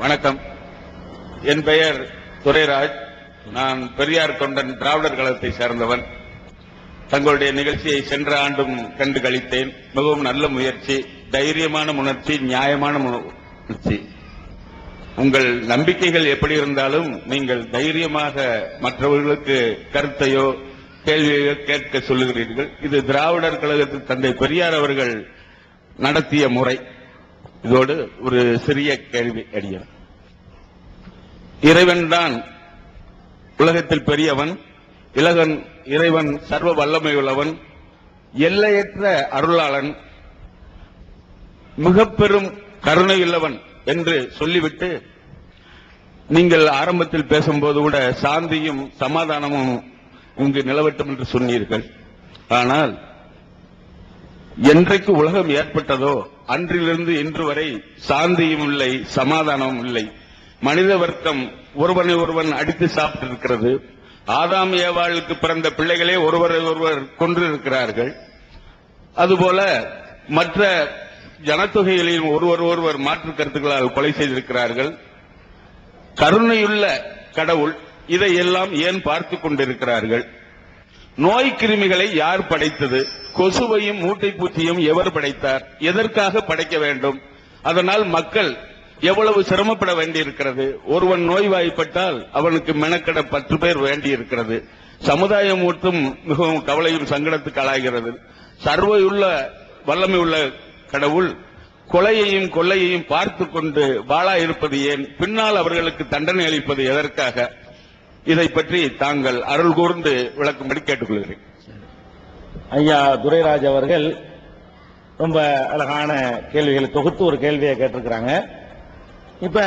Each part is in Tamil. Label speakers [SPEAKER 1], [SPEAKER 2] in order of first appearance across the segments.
[SPEAKER 1] வணக்கம். என் பெயர் துரைராஜ். நான் பெரியார் தொண்டன் திராவிடர் கழகத்தை சேர்ந்தவன். தங்களுடைய நிகழ்ச்சியை சென்ற ஆண்டும் கண்டு கழித்தேன் மிகவும் நல்ல முயற்சி தைரியமான உணர்ச்சி நியாயமான உணர்ச்சி. உங்கள் நம்பிக்கைகள் எப்படி இருந்தாலும் நீங்கள் தைரியமாக மற்றவர்களுக்கு கருத்தையோ கேள்வியோ கேட்க சொல்லுகிறீர்கள். இது திராவிடர் கழகத்தில் தந்தை பெரியார் அவர்கள் நடத்திய முறை. இதோடு ஒரு சிறிய கேள்வி அடியேன். இறைவன்தான் உலகத்தில் பெரியவன் இலகன் இறைவன் சர்வ வல்லமை உள்ளவன் எல்லையற்ற அருளாளன் மிக பெரும் கருணையுள்ளவன் என்று சொல்லிவிட்டு நீங்கள் ஆரம்பத்தில் பேசும்போது கூட சாந்தியும் சமாதானமும் இங்கு நிலவட்டும் என்று சொன்னீர்கள். ஆனால் என்றைக்கு உலகம் ஏற்பட்டதோ அன்றிலிருந்து இன்று வரை சாந்தியும் இல்லை சமாதானமும் இல்லை. மனித வர்க்கம் ஒருவனை ஒருவன் அடித்து சாப்பிட்டிருக்கிறது. ஆதாம் ஏவாளுக்கு பிறந்த பிள்ளைகளே ஒருவரை ஒருவர் கொன்றிருக்கிறார்கள். அதுபோல மற்ற ஜனத்தொகைகளையும் ஒருவர் ஒருவர் மாற்று கருத்துக்களால் கொலை செய்திருக்கிறார்கள். கருணையுள்ள கடவுள் இதையெல்லாம் ஏன் பார்த்து கொண்டிருக்கிறார்கள்? நோய் கிருமிகளை யார் படைத்தது? கொசுவையும் மூட்டை பூச்சியும் எவர் படைத்தார்? எதற்காக படைக்க வேண்டும்? அதனால் மக்கள் எவ்வளவு சிரமப்பட வேண்டியிருக்கிறது? ஒருவன் நோய்வாய்ப்பட்டால் அவனுக்கு மெனக்கட பத்து பேர் வேண்டியிருக்கிறது. சமுதாயம் மட்டும் மிகவும் கவலையும் சங்கடத்துக்கு ஆளாகிறது. சர்வையுள்ள வல்லமை உள்ள கடவுள் கொலையையும் கொள்ளையையும் பார்த்து கொண்டு வாழா இருப்பது ஏன்? பின்னால் அவர்களுக்கு தண்டனை அளிப்பது எதற்காக? இதை பற்றி தாங்கள் அருள் கூர்ந்து விளக்கும்படி கேட்டுக்கொள்கிறேன்.
[SPEAKER 2] ஐயா துரைராஜ் அவர்கள் ரொம்ப அழகான கேள்விகளை தொகுத்து ஒரு கேள்வியை கேட்டிருக்கிறாங்க. இப்ப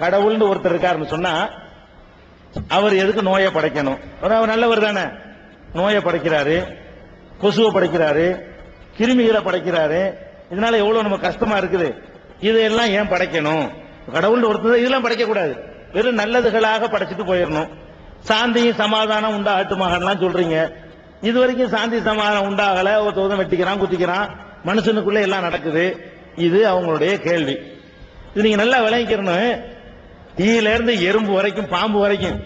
[SPEAKER 2] கடவுள்னு ஒருத்தர் இருக்காருன்னு சொன்னா அவர் எதுக்கு நோயை படைக்கணும்? அவர் அவர் நல்லவர் தானே. நோயை படைக்கிறாரு கொசுவை படைக்கிறாரு கிருமிகளை படைக்கிறாரு. இதனால எவ்வளவு நம்ம கஷ்டமா இருக்குது. இதையெல்லாம் ஏன் படைக்கணும்? கடவுள்னு ஒருத்தர் இதெல்லாம் படைக்க கூடாது வெறும் நல்லதுகளாக படைச்சிட்டு போயிடணும். சாந்தியும் சமாதானம் உண்டா ஆட்டுமகன்லாம் சொல்றீங்க. இது வரைக்கும் சாந்தி சமாதானம் உண்டாகல. ஒருத்தவன் வெட்டிக்கிறான் குத்திக்கிறான். மனுஷனுக்குள்ள எல்லாம் நடக்குது. இது அவங்களுடைய கேள்வி. இது நீங்க நல்லா விளங்கிக்கணும். தீயில இருந்து எறும்பு வரைக்கும் பாம்பு வரைக்கும்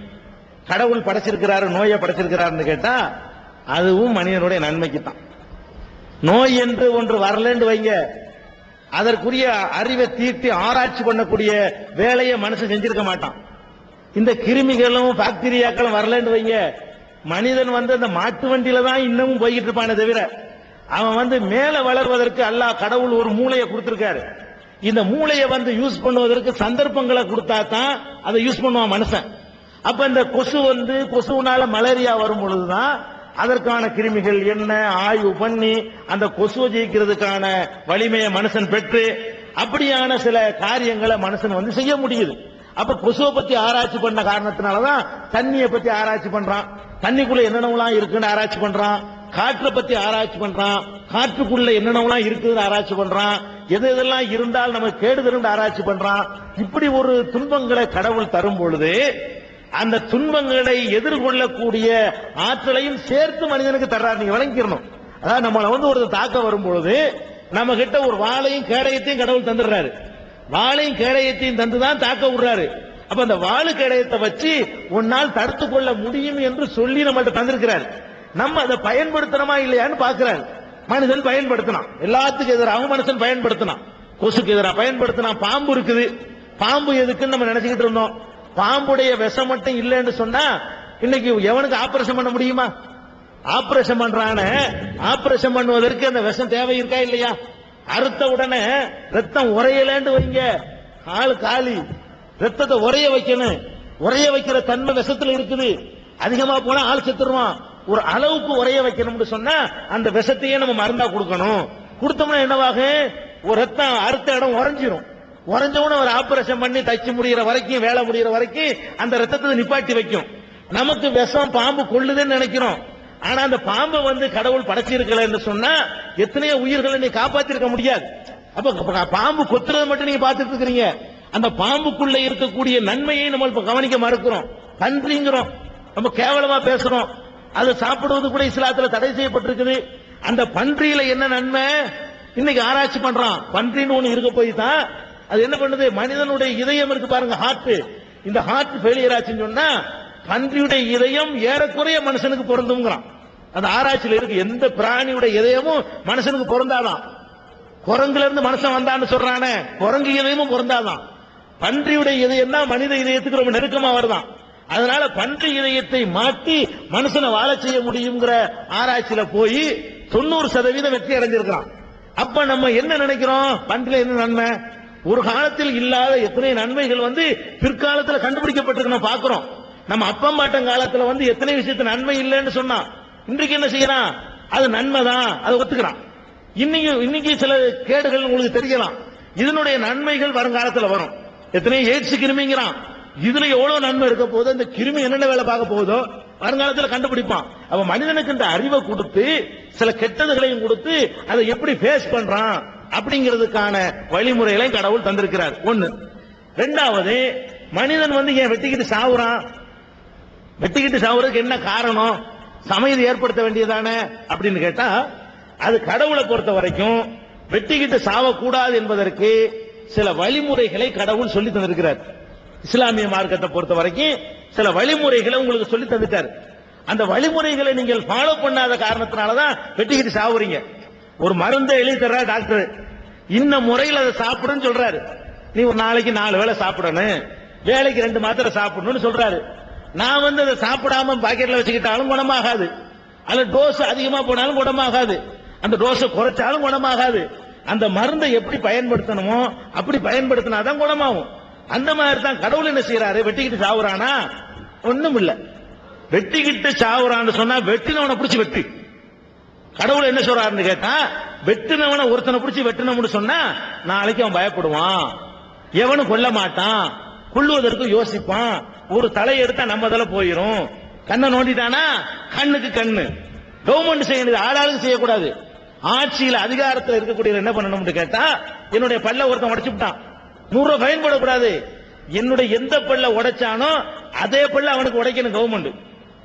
[SPEAKER 2] கடவுள் படைச்சிருக்கிறாரு நோயை படைச்சிருக்கிறாருன்னு கேட்டா அதுவும் மனிதனுடைய நன்மைக்கு தான் நோய் என்று ஒன்று வரலன்னு வைங்க. அதற்குரிய அறிவை தீட்டி ஆராய்ச்சி பண்ணக்கூடிய வேலையை மனுஷன் செஞ்சிருக்க மாட்டான். இந்த கிருமிகளும் பாக்டீரியாக்களும் வரலன்னு வைங்க. மனிதன் வந்து அந்த மாட்டு வண்டியில தான் இன்னமும் போய்கிட்டு இருப்பானே தவிர அவன் வந்து மேல வளர்வதற்கு அல்லாஹ் கடவுள் ஒரு மூளையை கொடுத்திருக்காரு. இந்த மூளையை வந்து யூஸ் பண்ணுவதற்கு சந்தர்ப்பங்களை கொடுத்தா தான் அதை யூஸ் பண்ணுவான் மனுஷன். அப்ப இந்த கொசு வந்து கொசுனால மலேரியா வரும் பொழுதுதான் அதற்கான கிருமிகள் என்ன ஆய்வு பண்ணி அந்த கொசுவை ஜெயிக்கிறதுக்கான வலிமையை மனுஷன் பெற்று அப்படியான சில காரியங்களை மனுஷன் வந்து செய்ய முடியுது. அப்ப கொசுவை பத்தி ஆராய்ச்சி பண்ண காரணத்தினாலதான் தண்ணியை பத்தி ஆராய்ச்சி பண்றான். தண்ணிக்குள்ள என்னென்னலாம் இருக்குன்னு ஆராய்ச்சி பண்றான். காற்றை பத்தி ஆராய்ச்சி பண்றான். காற்றுக்குள்ள என்னென்னலாம் இருக்குதுன்னு ஆராய்ச்சி பண்றான். எது எதெல்லாம் இருந்தால் நம்ம கேடுதல் ஆராய்ச்சி பண்றான். இப்படி ஒரு துன்பங்களை கடவுள் தரும் பொழுது அந்த துன்பங்களை எதிர்கொள்ளக்கூடிய ஆற்றலையும் சேர்த்து மனிதனுக்கு தர்றாரு. நீங்க விளங்கிக்கணும் அதாவது நம்மளை வந்து ஒரு தாக்க வரும்பொழுது நம்ம கிட்ட ஒரு வாளையும் கேடயத்தையும் கடவுள் தந்துடுறாரு. வாளையும் கேடயத்தையும் தந்துதான் தாக்க விடுறாரு. அப்ப அந்த வாழு கேடயத்தை வச்சு உன்னால் தடுத்து கொள்ள முடியும் என்று சொல்லி நம்மள்ட்ட தந்திருக்கிறார். நம்ம அதை பயன்படுத்தணுமா இல்லையான்னு பாக்குறாரு மனுஷன் பயன்படுத்தினான். எல்லாத்துக்கும் எதிராக மனுஷன் பயன்படுத்தினான். கொசுக்கு எதிராக பயன்படுத்தினான். பாம்பு இருக்குது. பாம்பு எதுக்குன்னு நம்ம நினைச்சுக்கிட்டு இருந்தோம். பாம்புடைய விஷம் மட்டும் இல்லைன்னு சொன்னா இன்னைக்கு எவனுக்கு ஆபரேஷன் பண்ண முடியுமா? ஆபரேஷன் பண்றான. ஆபரேஷன் பண்ணுவதற்கு அந்த விஷம் தேவை இருக்கா இல்லையா? அறுத்த உடனே ரத்தம் உரையலன்னு வைங்க. ஆள் காலி. ரத்தத்தை உரைய வைக்கணும். உரைய வைக்கிற தன்மை விஷத்துல இருக்குது. அதிகமா போனா ஆள் செத்துருவான். ஒரு அளவுக்கு உரைய வைக்கணும்னு சொன்னா அந்த விஷத்தையே நம்ம மருந்தா கொடுக்கணும். கொடுத்தோம்னா என்னவாக? ஒரு ரத்தம் அடுத்த இடம் உறைஞ்சிரும். உறைஞ்சவன ஒரு ஆபரேஷன் பண்ணி தச்சு முடிகிற வரைக்கும் வேலை முடிகிற வரைக்கும் அந்த ரத்தத்தை நிப்பாட்டி வைக்கும். நமக்கு விஷம் பாம்பு கொள்ளுதுன்னு நினைக்கிறோம். ஆனா அந்த பாம்பை வந்து கடவுள் படைச்சிருக்கலன்னு சொன்னா எத்தனையோ உயிர்களை நீ காப்பாத்திருக்க முடியாது. அப்ப பாம்பு கொத்துறது மட்டும் நீங்க பாத்துட்டு இருக்கிறீங்க. அந்த பாம்புக்குள்ள இருக்கக்கூடிய நன்மையை நம்ம இப்ப கவனிக்க மறுக்கிறோம். பன்றிங்கிறோம் நம்ம கேவலமா பேசுறோம். அது சாப்பிடுவது கூட இஸ்லாத்துல தடை செய்யப்பட்டிருக்குது. அந்த பன்றியில என்ன நன்மை? இன்னைக்கு ஆராய்ச்சி பண்றான். பன்றின்னு ஒண்ணு இருக்க போய் தான் அது என்ன பண்ணுது? மனிதனுடைய இதயம் இருக்கு பாருங்க ஹார்ட் இந்த ஹார்ட் ஃபெயிலியர் ஆச்சுன்னு சொன்னா பன்றியுடைய இதயம் ஏறக்குறைய மனுஷனுக்கு பொருந்துங்கிறான் அந்த ஆராய்ச்சியில இருக்கு எந்த பிராணியுடைய இதயமும் மனுஷனுக்கு பொருந்தாதான். குரங்குல இருந்து மனுஷன் வந்தான்னு சொல்றானே குரங்கு இதயமும் பொருந்தாதான். பன்றியுடைய இதயம் தான் மனித இதயத்துக்கு ரொம்ப நெருக்கமா வருதான். அதனால பன்றி இதயத்தை மாற்றி மனுஷனை வாழ செய்ய முடியுங்கிற ஆராய்ச்சியில போய் தொண்ணூறு சதவீதம் வெற்றி அடைஞ்சிருக்கிறான். அப்ப நம்ம என்ன நினைக்கிறோம்? பன்றில என்ன நன்மை? ஒரு காலத்தில் இல்லாத எத்தனை நன்மைகள் வந்து பிற்காலத்தில் கண்டுபிடிக்கப்பட்டிருக்கு நம்ம பாக்குறோம். நம்ம அப்பம் பாட்டம் காலத்துல வந்து எத்தனை விஷயத்து நன்மை இல்லைன்னு சொன்னான். இன்றைக்கு என்ன செய்யறான்? அது நன்மை தான். அதை ஒத்துக்கிறான். இன்னைக்கு இன்னைக்கு சில கேடுகள் உங்களுக்கு தெரியலாம். இதனுடைய நன்மைகள் வருங்காலத்தில் வரும். எத்தனை எய்ட்ஸ் கிருமிங்கிறான். இதுல எவ்வளவு நன்மை இருக்க போதோ இந்த கிருமி என்னென்ன வேலை பார்க்க போகுதோ வருங்காலத்தில் கண்டுபிடிப்பான். அவன் மனிதனுக்கு இந்த அறிவை கொடுத்து சில கெட்டதுகளையும் கொடுத்து அதை எப்படி ஃபேஸ் பண்றான் அப்படிங்கிறதுக்கான வழிமுறைகளையும் கடவுள் தந்திருக்கிறார். ஒண்ணு. ரெண்டாவது மனிதன் வந்து ஏன் வெட்டிக்கிட்டு சாவுறான்? வெட்டிக்கிட்டு சாவுறதுக்கு என்ன காரணம்? சமையல் ஏற்படுத்த வேண்டியதானே அப்படின்னு கேட்டா அது கடவுளை பொறுத்த வரைக்கும் வெட்டிக்கிட்டு சாவக்கூடாது என்பதற்கு சில வழிமுறைகளை கடவுள் சொல்லி தந்திருக்கிறார். இஸ்லாமிய மார்க்கத்தை பொறுத்த வரைக்கும் சில வழிமுறைகளை உங்களுக்கு சொல்லி தந்துட்டார். அந்த வழிமுறைகளை நீங்கள் ஃபாலோ பண்ணாத காரணத்தினாலதான் வெட்டிக்கிட்டு சாவுறீங்க. ஒரு மருந்தை எழுதி தர்றா டாக்டர். இன்ன முறையில் அதை சாப்பிடுன்னு சொல்றாரு. நீ ஒரு நாளைக்கு நாலு வேளை சாப்பிடணும். வேலைக்கு ரெண்டு மாத்திரை சாப்பிடணும்னு சொல்றாரு. நான் வந்து அதை சாப்பிடாம பாக்கெட்ல வச்சுக்கிட்டாலும் குணமாகாது. அல்ல டோஸ் அதிகமா போனாலும் குணமாகாது. அந்த டோஸை குறைச்சாலும் குணமாகாது. அந்த மருந்தை எப்படி பயன்படுத்தணுமோ அப்படி பயன்படுத்தினாதான் குணமாகும். அந்த மாதிரி தான் கடவுள் என்ன செய்யறாரு வெட்டிக்கிட்டு சாவுறானா? ஒண்ணும் இல்ல வெட்டிக்கிட்டு சாவுறான்னு சொன்னா வெட்டினவனை பிடிச்சி வெட்டி. கடவுள் என்ன சொல்றாருன்னு கேட்டா வெட்டினவனை ஒருத்தனை பிடிச்சி வெட்டினவனு சொன்னா நாளைக்கு அவன் பயப்படுவான். எவனும் கொல்ல மாட்டான். கொள்ளுவதற்கு யோசிப்பான். ஒரு தலை எடுத்தா நம்ம தலை போயிரும். கண்ணை நோண்டிட்டானா? கண்ணுக்கு கண்ணு. கவர்மெண்ட் செய்யணும் ஆளாளுக்கு செய்யக்கூடாது. ஆட்சியில் அதிகாரத்தில் இருக்கக்கூடிய என்ன பண்ணணும்னு கேட்டா என்னுடைய பல்ல ஒருத்தன் உடைச்சுட்டான் நூறு ரூபாய் ஃபைன் போடக்கூடாது. என்னுடைய எந்த பல்ல உடைச்சானோ அதே பல்ல அவனுக்கு உடைக்கணும் கவர்மெண்ட்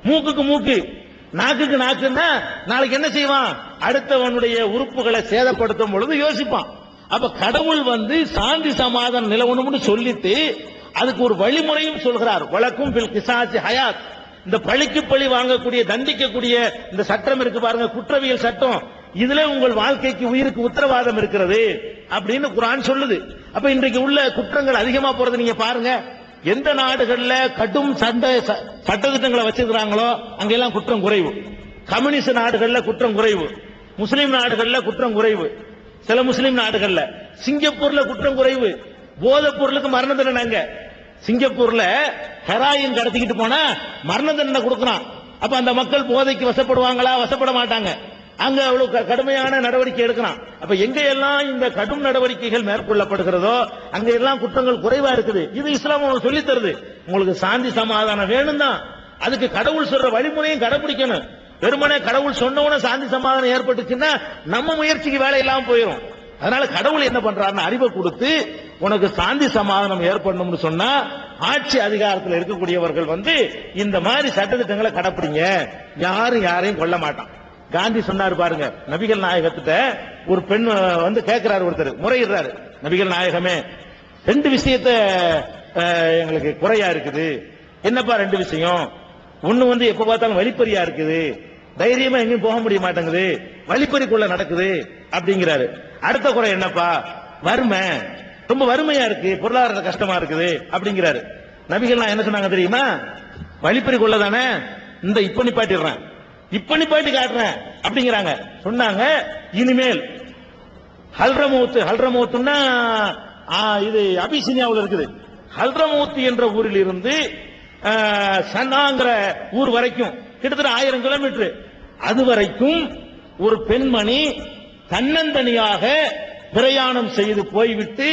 [SPEAKER 2] மூக்குக்கு மூக்கு நாக்குக்கு நாக்குன்னா நாளைக்கு என்ன செய்வான்? அடுத்தவனுடைய உறுப்புகளை சேதப்படுத்தும் பொழுது யோசிப்பான். அப்ப கடவுள் வந்து சாந்தி சமாதானம் நிலவணும்னு சொல்லிட்டு அதுக்கு ஒரு வழிமுறையும் சொல்கிறார். வழக்கும் பில் கிசாசி ஹயாத். இந்த பழிக்கு பழி வாங்கக்கூடிய தண்டிக்கக்கூடிய இந்த சட்டம் இருக்கு பாருங்க குற்றவியல் சட்டம். இதுல உங்கள் வாழ்க்கைக்கு உயிருக்கு உத்தரவாதம் இருக்கிறது அப்படின்னு குரான் சொல்லுது. அப்ப இன்றைக்கு உள்ள குற்றங்கள் அதிகமா போறது நீங்க பாருங்க. எந்த நாடுகள்ல கடும் சண்டை ச- சட்டதிட்டங்களை வச்சிருக்கிறாங்களோ அங்கெல்லாம் குற்றம் குறைவு. கம்யூனிஸ்ட் நாடுகள்ல குற்றம் குறைவு. முஸ்லீம் நாடுகள்ல குற்றம் குறைவு. சில முஸ்லீம் நாடுகள்ல. சிங்கப்பூர்ல குற்றம் குறைவு. போதைப் பொருளுக்கு மரண தண்டனைங்க சிங்கப்பூர்ல ஹெராயின் கடத்திக்கிட்டு போனா மரண தண்டனை கொடுக்கறான். அப்ப அந்த மக்கள் போதைக்கு வசப்படுவாங்களா? வசப்பட மாட்டாங்க. அங்க அவ்வளவு க- கடுமையான நடவடிக்கை எடுக்கிறான். அப்ப எங்க எல்லாம் இந்த கடும் நடவடிக்கைகள் மேற்கொள்ளப்படுகிறதோ அங்க எல்லாம் குற்றங்கள் குறைவா இருக்குது. இது இஸ்லாம் உங்களுக்கு சொல்லித் தருது. உங்களுக்கு சாந்தி சமாதானம் வேணும் தான் அதுக்கு கடவுள் சொல்ற வழிமுறையும் கடைபிடிக்கணும். வெறுமனே கடவுள் சொன்னவன சாந்தி சமாதானம் ஏற்பட்டுச்சுன்னா நம்ம முயற்சிக்கு வேலை இல்லாம போயிடும் அதனால கடவுள் என்ன பண்றாருன்னு அறிவை கொடுத்து உனக்கு சாந்தி சமாதானம் ஏற்படணும்னு சொன்னா ஆட்சி அதிகாரத்தில் இருக்கக்கூடியவர்கள் வந்து இந்த மாதிரி சட்டத்திட்டங்களை கடைப்பிடிங்க. யாரும் யாரையும் கொல்ல மாட்டான். காந்தி சொன்னார் பாருங்க நபிகள் நாயகத்திட்ட ஒரு பெண் வந்து கேட்கிறாரு ஒருத்தர் முறையிடுறாரு. நபிகள் நாயகமே ரெண்டு விஷயத்த எங்களுக்கு குறையா இருக்குது. என்னப்பா ரெண்டு விஷயம்? ஒண்ணு வந்து எப்ப பார்த்தாலும் வழிப்பறியா இருக்குது. தைரியமா எங்கேயும் போக முடிய மாட்டேங்குது. வழிப்பறிக்குள்ள நடக்குது அப்படிங்கிறாரு. அடுத்த குறை என்னப்பா? வறுமை. ரொம்ப வறுமையா இருக்கு பொருளாதார கஷ்டமா இருக்குது அப்படிங்கிறாரு. நபிகள்லாம் என்ன சொன்னாங்க தெரியுமா? வழிப்பறிக்குள்ள தானே இந்த இப்ப நிப்பாட்டிடுறேன். இப்ப நிப்பாட்டி காட்டுறேன் அப்படிங்கிறாங்க. சொன்னாங்க இனிமேல் ஹல்ரமூத்து ஹல்ரமூத்துன்னா இது அபிசினியாவில் இருக்குது. ஹல்ரமூத்து என்ற ஊரில் இருந்து சன்னாங்கிற ஊர் வரைக்கும் கிட்டத்தட்ட ஆயிரம் கிலோமீட்டர். அது வரைக்கும் ஒரு பெண்மணி தன்னந்தனியாக பிரயாணம் செய்து போய்விட்டு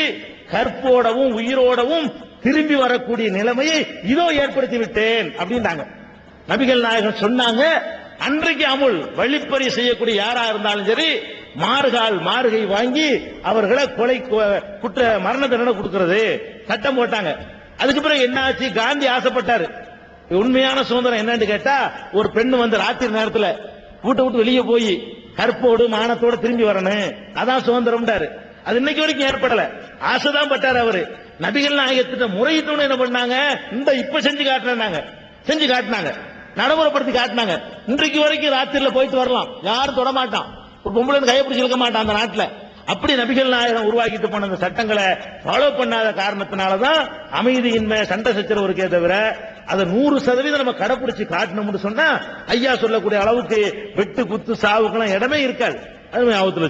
[SPEAKER 2] கற்போடவும் உயிரோடவும் திரும்பி வரக்கூடிய நிலைமையை இதோ ஏற்படுத்தி விட்டேன் அப்படின்றாங்க. நபிகள் நாயகன் சொன்னாங்க அன்றைக்கு அமுல் வழிப்பறி செய்யக்கூடிய யாரா இருந்தாலும் சரி மாறுகால் மாறுகை வாங்கி அவர்களை கொலை குற்ற மரண தண்டனை கொடுக்கிறது. சட்டம் போட்டாங்க. அதுக்கு பிறகு என்ன ஆச்சு காந்தி ஆசைப்பட்டாரு. உண்மையான சுதந்திரம் என்னன்னு கேட்டா ஒரு பெண் வந்து ராத்திரி நேரத்துல வீட்டை விட்டு வெளியே போய் கற்போடு மானத்தோடு திரும்பி வரணும். அதான் சுதந்திரம்டாரு அது இன்னைக்கு வரைக்கும் ஏற்படல. ஆசைதான் பட்டார் அவரு. நபிகள் நாயகத்திட்ட முறையிட்டோன்னு என்ன பண்ணாங்க? இந்த இப்ப செஞ்சு காட்டினாங்க செஞ்சு காட்டினாங்க. நடைமுறைப்படுத்தி காட்டினாங்க. இன்றைக்கு வரைக்கும் ராத்திரில போயிட்டு வரலாம். யாரும் தொட மாட்டான். ஒரு பொம்பளை கையை பிடிச்சி மாட்டான் அந்த நாட்டுல. அப்படி நபிகள் நாயகம் உருவாக்கிட்டு போன அந்த சட்டங்களை ஃபாலோ பண்ணாத காரணத்தினாலதான் அமைதியின்மை சண்டை சச்சரவு இருக்கே தவிர அதை நூறு சதவீதம் நம்ம கடைபிடிச்சு காட்டணும்னு சொன்னா ஐயா சொல்லக்கூடிய அளவுக்கு வெட்டு குத்து சாவுக்கெல்லாம் இடமே இருக்காது. அது ஞாபகத்துல